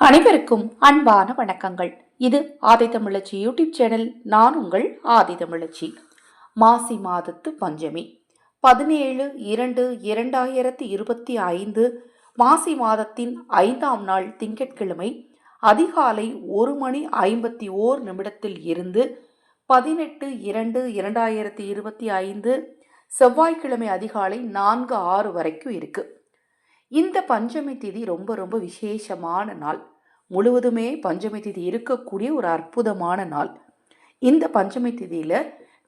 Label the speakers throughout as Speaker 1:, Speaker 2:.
Speaker 1: அனைவருக்கும் அன்பான வணக்கங்கள். இது ஆதி தமிழச்சி யூடியூப் சேனல். நான் உங்கள் ஆதி தமிழச்சி. மாசி மாதத்து பஞ்சமி. பதினேழு இரண்டு இரண்டாயிரத்தி இருபத்தி ஐந்து மாசி மாதத்தின் ஐந்தாம் நாள் திங்கட்கிழமை அதிகாலை ஒரு மணி ஐம்பத்தி ஓர் நிமிடத்தில் இருந்து பதினெட்டு இரண்டு இரண்டாயிரத்தி இருபத்தி ஐந்து செவ்வாய்க்கிழமை அதிகாலை நான்கு ஆறு வரைக்கும் இருக்குது இந்த பஞ்சமி திதி ரொம்ப ரொம்ப விசேஷமான நாள். முழுவதுமே பஞ்சமி திதி இருக்கக்கூடிய ஒரு அற்புதமான நாள். இந்த பஞ்சமி திதியில்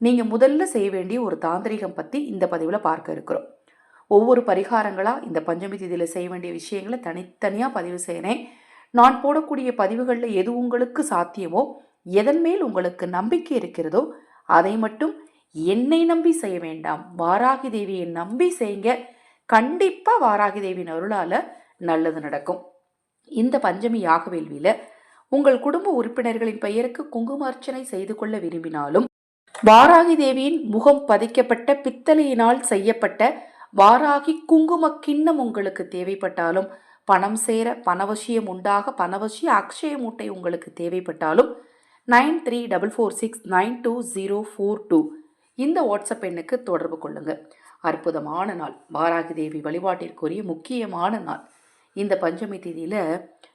Speaker 1: நீங்கள் முதல்ல செய்ய வேண்டிய ஒரு தாந்திரிகம் பற்றி இந்த பதிவில் பார்க்க இருக்கிறோம். ஒவ்வொரு பரிகாரங்களாக இந்த பஞ்சமி திதியில் செய்ய வேண்டிய விஷயங்களை தனித்தனியாக பதிவு செய்கிறேன் நான் போடக்கூடிய பதிவுகளில் எது உங்களுக்கு சாத்தியமோ எதன் மேல் உங்களுக்கு நம்பிக்கை இருக்கிறதோ அதை மட்டும் என்னை நம்பி செய்ய வேண்டாம். வாராகி தேவியை நம்பி செய்யுங்க. கண்டிப்பாக வாராகி தேவியின் அருளால் நல்லது நடக்கும். இந்த பஞ்சமி யாக வேள்வியில் உங்கள் குடும்ப உறுப்பினர்களின் பெயருக்கு குங்குமார்ச்சனை செய்து கொள்ள விரும்பினாலும் வாராகி தேவியின் முகம் பதிக்கப்பட்ட பித்தளையினால் செய்யப்பட்ட வாராகி குங்கும கிண்ணம் உங்களுக்கு தேவைப்பட்டாலும் பணம் சேர பணவசியம் உண்டாக பணவசிய அக்ஷய மூட்டை உங்களுக்கு தேவைப்பட்டாலும் nine three double four six nine two zero four two இந்த வாட்ஸ்அப் எண்ணுக்கு தொடர்பு கொள்ளுங்கள் அற்புதமான நாள். வாராகி தேவி வழிபாட்டிற்குரிய முக்கியமான நாள். இந்த பஞ்சமி தேதியில்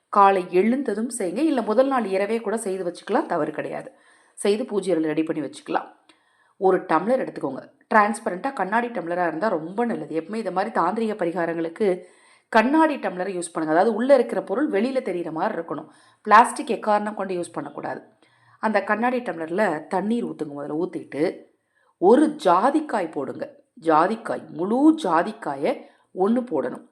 Speaker 1: காலை எழுந்ததும் செய்யுங்க. இல்லை முதல் நாள் இரவே கூட செய்து வச்சுக்கலாம். தவறு கிடையாது. செய்து பூஜைகள் ரெடி பண்ணி வச்சுக்கலாம். ஒரு டம்ளர் எடுத்துக்கோங்க. டிரான்ஸ்பரண்ட்டாக கண்ணாடி டம்ளராக இருந்தால் ரொம்ப நல்லது. எப்பவுமே இந்த மாதிரி தாந்திரிக பரிகாரங்களுக்கு கண்ணாடி டம்ளரை யூஸ் பண்ணுங்கள் அதாவது உள்ளே இருக்கிற பொருள் வெளியில் தெரிகிற மாதிரி இருக்கணும். பிளாஸ்டிக் எக்காரணம் கொண்டு யூஸ் பண்ணக்கூடாது. அந்த கண்ணாடி டம்ளரில் தண்ணீர் ஊற்றுங்க முதல்ல ஊற்றிட்டு ஒரு ஜாதிக்காய் போடுங்க. ஜாதிக்காய் முழு ஜாதிக்காயை ஒன்று போடணும்.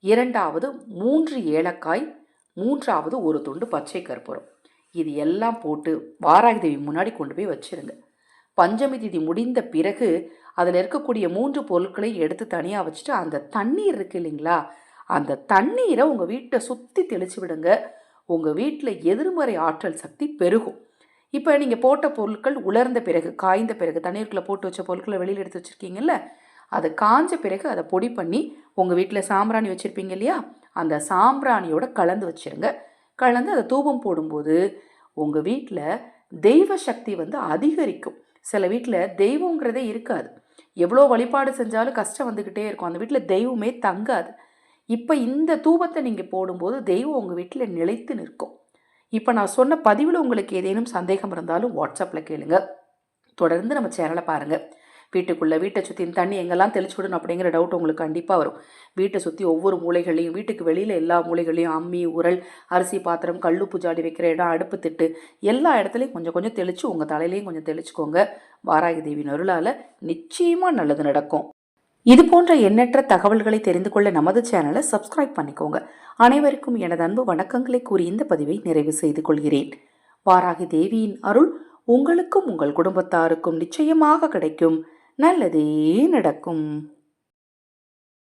Speaker 1: இரண்டாவது மூன்று ஏலக்காய் மூன்றாவது ஒரு துண்டு பச்சை கற்பூரம். இது எல்லாம் போட்டு வாராகி தேவி முன்னாடி கொண்டு போய் வச்சிருங்க. பஞ்சமி திதி முடிந்த பிறகு அதில் இருக்கக்கூடிய மூன்று பொருட்களை எடுத்து தனியாக வச்சுட்டு அந்த தண்ணீர் இருக்கு இல்லைங்களா? அந்த தண்ணீரை உங்கள் வீட்டை சுற்றி தெளிச்சு விடுங்க. உங்கள் வீட்டில் எதிர்மறை ஆற்றல் சக்தி பெருகும். இப்போ நீங்கள் போட்ட பொருட்கள் உலர்ந்த பிறகு காய்ந்த பிறகு தண்ணீருக்குள்ளே போட்டு வச்ச பொருட்களை வெளியில் எடுத்து வச்சுருக்கீங்கல்ல அது காஞ்ச பிறகு அதை பொடி பண்ணி உங்கள் வீட்டில் சாம்பிராணி வச்சுருப்பீங்க இல்லையா? அந்த சாம்பிராணியோட கலந்து வச்சுருங்க. கலந்து அதை தூபம் போடும்போது உங்கள் வீட்டில் தெய்வ சக்தி வந்து அதிகரிக்கும். சில வீட்டில் தெய்வங்கிறதே இருக்காது. எவ்வளோ வழிபாடு செஞ்சாலும் கஷ்டம் வந்துக்கிட்டே இருக்கும். அந்த வீட்டில் தெய்வமே தங்காது. இப்போ இந்த தூபத்தை நீங்கள் போடும்போது தெய்வம் உங்கள் வீட்டில் நிலைத்து நிற்கும். இப்போ நான் சொன்ன பதிவில் உங்களுக்கு ஏதேனும் சந்தேகம் இருந்தாலும் வாட்ஸ்அப்பில் கேளுங்க. தொடர்ந்து நம்ம சேனலை பாருங்கள் வீட்டுக்குள்ளே வீட்டை சுற்றி தண்ணி எங்கெல்லாம் தெளிச்சு விடணும் அப்படிங்கிற டவுட் உங்களுக்கு கண்டிப்பாக வரும். வீட்டை சுற்றி ஒவ்வொரு மூலைகளையும் வீட்டுக்கு வெளியில் எல்லா மூலைகளையும் அம்மி உரல் அரிசி பாத்திரம் கல்லுப்பு ஜாடி வைக்கிற இடம் அடுப்பு திட்டு எல்லா இடத்துலையும் கொஞ்சம் கொஞ்சம் தெளித்து உங்கள் தலையிலையும் கொஞ்சம் தெளிச்சுக்கோங்க. வாராகி தேவி நருளால் நிச்சயமாக நல்லது நடக்கும். இது போன்ற எண்ணற்ற தகவல்களை தெரிந்து கொள்ள நமது சேனலை சப்ஸ்கிரைப் பண்ணிக்கோங்க. அனைவருக்கும் எனது அன்பு வணக்கங்களை கூறி இந்த பதிவை நிறைவு செய்து கொள்கிறேன். வாராகி தேவியின் அருள் உங்களுக்கும் உங்கள் குடும்பத்தாருக்கும் நிச்சயமாக கிடைக்கும். நல்லதே நடக்கும்.